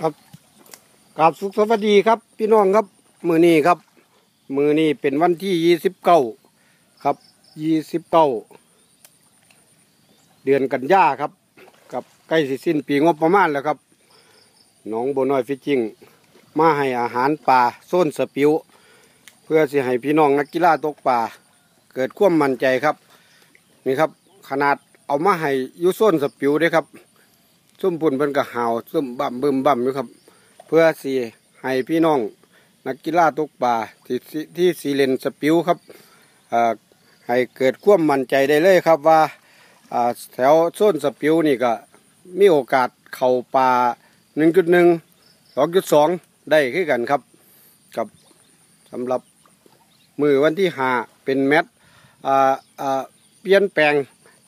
ครับกราบสุขสวัสดีครับ พี่น้องครับ มือนี้ครับ มือนี้เป็นวันที่ยี่สิบเก้าครับยี่สิบเก้าเดือนกันยาครับ กับใกล้สิสิ้นปีงบประมาณแล้วครับน้องโบน้อยฟิชชิงมาให้อาหารปลาโซนสปิว เพื่อสิให้พี่น้องนักกีฬาตกปลาเกิดความมั่นใจครับ นี่ครับ ขนาดเอามาให้อยูโซนสปิวเด้ครับ ซุ่มปุ่นเพิ่นก็หาวซุ่มบั่มบึมบั่มอยู่ครับ เพื่อสีให้พี่น้อง นักกีฬาตกปลาที่ที่สีเลนสปิวครับให้เกิดความมั่นใจได้เลยครับว่าแถวโซนสปิวนี่ก็มีโอกาสเข้าปลา1.1 2.2 ได้คือกันครับ กับสำหรับมือวันที่หาเป็นแมตเปลี่ยนแปลง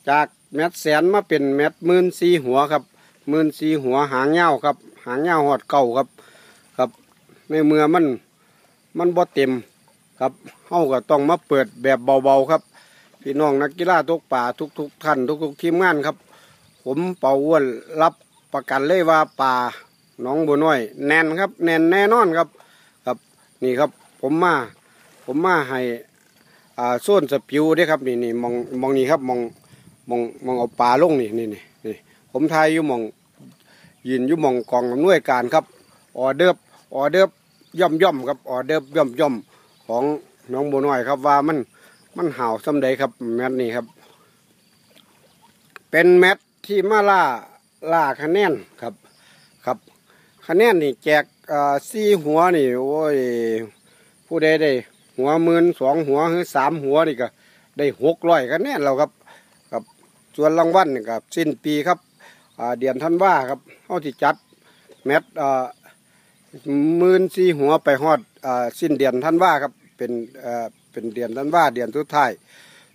จากแมตแสนมาเป็นแมตช์หมื่นสีหัวครับ มื่นสีหัวหางเงาครับ หางเงาหอดเก่าครับ ครับในเมื่อมันมันบ่เต็มครับเฮาก็ต้องมาเปิดแบบเบาๆครับ พี่น้องนักกีฬาตกป่าทุก ๆ ท่านทุก ๆ ทีมงานครับ ผมเป่าอ้วนรับประกันเลยว่าป่าน้องบัวน้อย แน่นครับ แน่นแน่นอนครับ ครับนี่ครับผมมา ผมมาให้อ่าโซนสปิวเด้ครับนี่นี่มองมองนี่ครับมองมองมองเอาปลาลงนี่นี่นี่ผมทายอยู่มอง ยืนอยู่มองกองอำนวยการครับออเดิบออเดิบย่อมย่อมครับออเดิบย่อมย่อมของน้องบัวน้อยครับว่ามันมันห่าวสำใดครับแมตช์นี้ครับ เป็นแมตช์ที่มาล่าล่าคะแนนครับครับคะแนนนี่แจกอ่าสี่หัวนี่โอ้ยผู้ใดได้ หัวมื่นสองหัวหรือสามหัวนี่ก็ได้หกร้อยคะแนนแล้วครับส่วนรางวัลนี่ครับสิ้นปีครับ เดือนธันวาครับเขาที่จัดแมตช์อ่าหมื่นสี่หัวไปฮอดอสิ้นเดือนธันวาครับเป็นเป็นเดือนธันวาเดือนสุดท้าย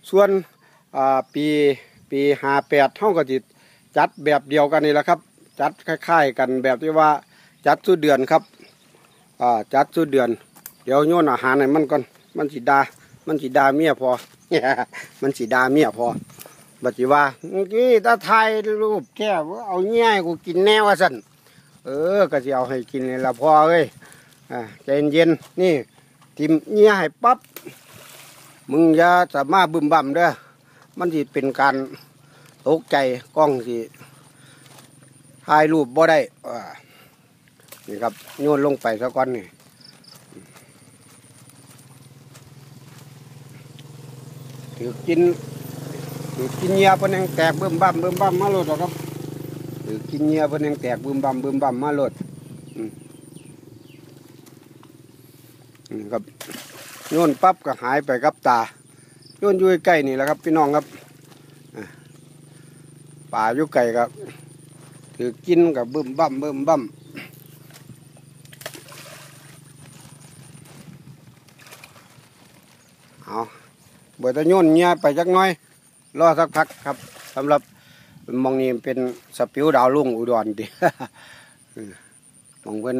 ส่วนปีปีห้าแปดเขาก็จิจัดแบบเดียวกันนี่แหละครับ จัดคล้ายๆกันแบบที่ว่าจัดสุดเดือนครับจัดสุดเดือน เดี๋ยวโยนอาหารให้มันก่อนมันสีดา มันสีดาเมียพอมันสีดาเมียพอ บัดสิว่าเมื่อกี้ตาไทยรูปแค่ว่าเอาเงี้ยให้กูกินแน่ว่าสันเออก็สิเอาให้กินนี่ละพอเอ้ยอ่าใจเย็นๆนี่ทิมเงี้ยให้ปั๊บมึงอย่าสามารถบึมบั่มเด้อมันสิเป็นการตกใจกล้องสิถ่ายรูปบ่ได้อ่านี่ครับโยนลงไปซะก่อนนี่ถือกิน ถือกินเหยียเพิ่นยังแตกเบิ่มบั่มเบิ่มบั่มมาโลดหรอครับถือกินเหยียเพิ่นยังแตกเบิ่มบั่มเบิ่มบั่มมาโลดอืมอืมครับโยนปั๊บก็หายไปกับตาโยนอยู่ใกล้นี่แหละครับ พี่น้องครับป่าอยู่ไกลครับถือกินกับเบิ่มบั่มเบิ่มบั่มเอาเบิดแตะโยนเหยียไปจักน้อย รอสักพักครับสำหรับมองนี้เป็นสปิวดาวลุ่งอุดรดิเออหมองเพิ่น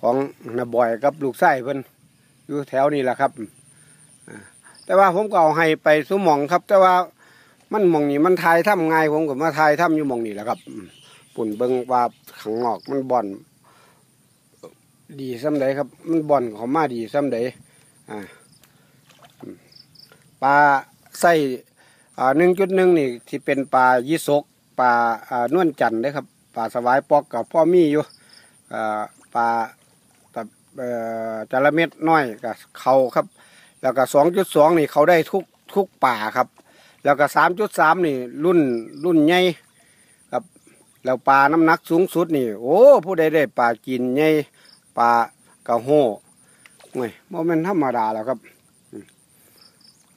ของนาบอยกับลูกไส้เพิ่นอยู่แถวนี้แหละครับแต่ว่าผมก็เอาให้ไปสุหมองครับ แต่ว่ามันมองนี้มันทายถ้ำง่ายผมก็มาทายถ้ำอยู่มองนี้แหละครับปุ่นเบิงว่าขังนอกมันบ่อน ดีซ้ำใดครับ มันบ่อนเขามาดีซ้ำใดอ่าปลาไส้ อ่าหนึ่งจุดหนึ่งนี่ที่เป็นปลายี่สกปลาอ่านวลจันทร์นะครับปลาสวายปอกกับพ่อมีอยู่อ่าปลาตะเอ่อจระเม็ดน้อยกับเขาครับ แล้วก็สองจุดสองนี่เขาได้ทุกทุกป่าครับ แล้วก็สามจุดสามนี่รุ่นรุ่นใหญ่ครับแล้วปลาน้ำหนักสูงสุดนี่ โอ้ผู้ใดได้ปลากินใหญ่ปลากระโห้โอ้ยโมเมนธรรมดาแล้วครับ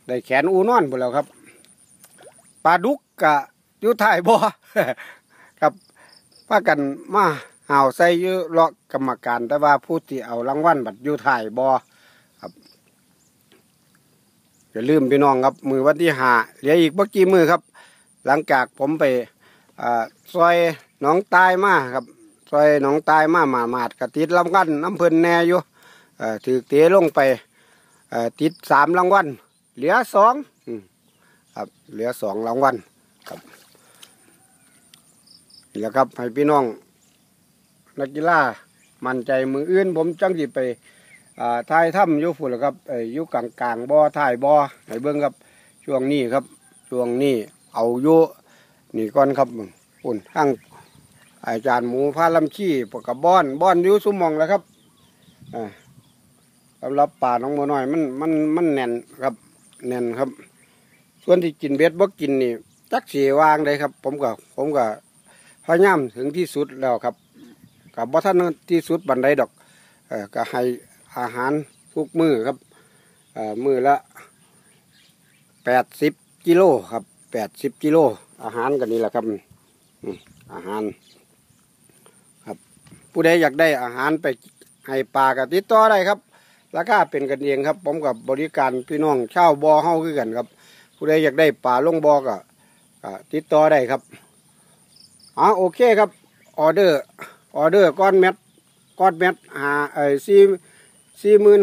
ได้แขนอูนอนหมดแล้วครับ ลาดุกกะอยู่ถ่ายบ่ครับพากันมาห่าวใส่อยู่เลาะกรรมการ แต่ว่าผู้ที่เอารางวัลบัตรอยู่ถ่ายบ่ครับอย่าลืมพี่น้องครับ มือวันที่หาเหลืออีกเมื่กี้มือครับ หลังจากผมไปอ่าซอยหนองตายมาครับซอยหนองตายมาหมาหมาดกะติดรางวัลน้ำเพิ่นแน่อยู่อ่อถือเตะลงไปอ่อติดสามรางวัลเหลือสองอ ครับ เหลือสองรางวัลครับนี่แหละครับให้พี่น้องนักกีฬามั่นใจมืออื่น ผมจังสิไปอ่าทายถ้ำยู่ฝุ่นล่ะครับยอยู่กลางกลางๆบ่อถ่ายบ่อให้เบิ่งครับช่วงนี้ครับ ช่วงนี้เอายู่นี่ก่อนครับปุ่นทั้งอาจารย์หมูพาลำชี้ปกกับบ้อนบ้อนยู่สุมองแล้วครับอ่าสำหรับป่าน้องโมน้อยมันมันมันแน่นครับแน่นครับ ส่วนที่กินเบ็ดบ่กินนี่จักสีวางเลยครับ ผมก็ผมก็พยายามถึงที่สุดแล้วครับกับบ่ท่านที่สุดบันไดดอกเออก็ให้อาหารทุกมือครับเออมือละแปดสิบกิโลครับแปดสิบกิโลอาหารกันนี่แหละครับอาหาร ครับ ผู้ใดอยากได้อาหารไปให้ปลาก็ติดต่อได้ครับราคาเป็นกันเองครับ ผมกับบริการพี่น้องเช่าวบอเฮาคือกันครับ ผู้ใดอยากได้ปลาลงบอก็ก็ติดต่อได้ครับอ๋อโอเคครับออเดอร์ออเดอร์ก้อนเม็ดก้อนเม็ดหาเอ้ยสี่สี่หมื่น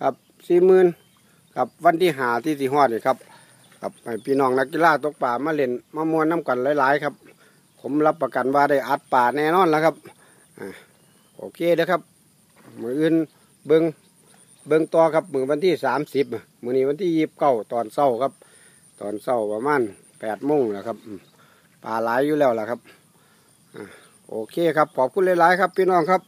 ครับสี่หมื่นครับวันที่หาที่สี่ฮอดนี่ครับครับพี่น้องนักกีฬาตกปลามาเล่นมามวนน้ำกันหลายๆ ครับ ผมรับประกันว่าได้อัดป่าแน่นอนแล้วครับอโอเคนะครับมืออื่นเบิง เบิงต่อครับมือวันที่สามสิบมือนี้วันที่ยี่สิบเก้าตอนเศร้าครับ ตอนเศร้าประมาณแปดโมงแล้วครับปลาหลายอยู่แล้วล่ะครับโอเคครับขอบคุณหลายๆครับ พี่น้องครับ